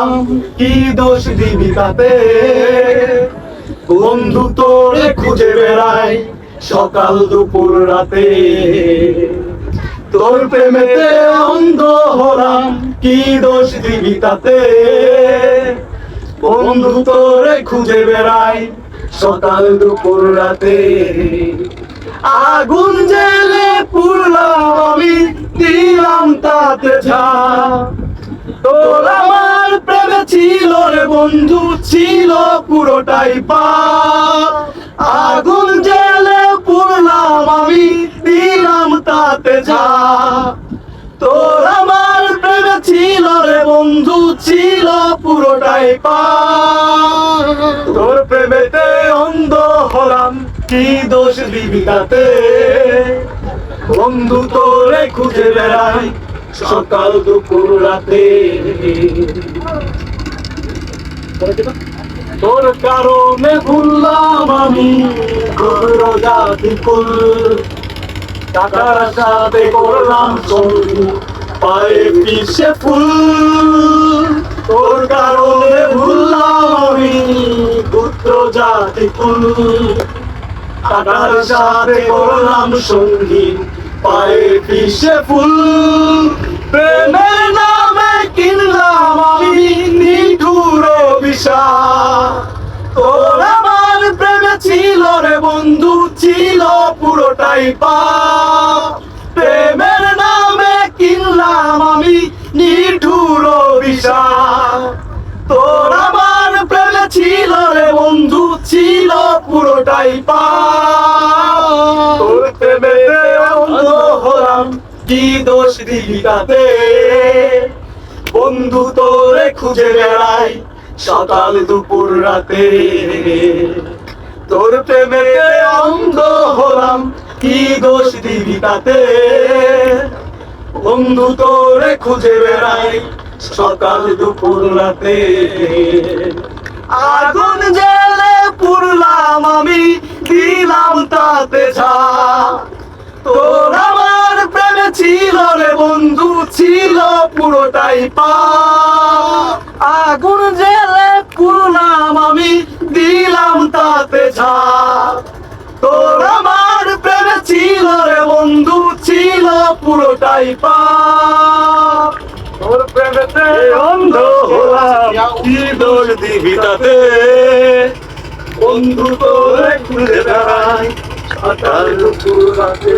হলাম কি দোষ দিবি তাতে? বন্ধু তোরে খুঁজে বেড়াই সকাল দুপুর রাতে। তোর প্রেমেতে অন্ধ হলাম, কি দোষ দিবি তাতে? বন্ধু তোরে খুঁজে বেড়াই সকাল দুপুর রাতে। আগুন জেলে পুরলাম আমি, দিলাম তাতে ঝা প্রেমে ছিল রে বন্ধু, ছিল পুরোটাই পা আগুন জেলে পুরলাম আমি, দিলাম তাতে যা। তোর আমার প্রেমে ছিল রে বন্ধু, ছিল পুরোটাই পা তোর প্রেমেতে অন্ধ হলাম, কি দোষ দিবি তাতে? বন্ধু তোরে খুঁজে বেড়াই সকাল দুপুর রাতে। তোর কারণে ভুললাম আমি টাকার সাথে করলাম পায়ে পিছে ফুল। তোর কারণে ভুললাম আমি, পুত্র জাতি কুল। টাকার সাথে করলাম সঙ্গী, পায়ে পিছে ফুল। ছিল পুরোটাই পা প্রেমের নামে কিনলাম আমি নিঠুর বিষাদ তোর আমার প্রেমে ছিল রে বন্ধু, ছিল পুরোটাই পা তোর হলাম, কি দোষ দিবি তাতে? বন্ধু তোরে খুঁজে বেড়াই, সকাল দুপুর রাতে। তোর প্রেমে হলাম, কি দোষ দিবি তাতে? বন্ধু তোরে খুঁজে বেড়াই সকাল দুপুর রাতে। আগুন জেলে পুরলাম আমি, দিলাম তাতে ছা তোর আমার প্রেমে ছিল রে বন্ধু, ছিল পুরোটাই পা। আগুন জেলে পুরলাম আমি, দিলাম তাতে ছা পুরোটাই পা তোর প্রেমেতে অন্ধ হলাম। কি দোষ দিবি তাতে বন্ধু তোরে সকাল দুপুর রাতে।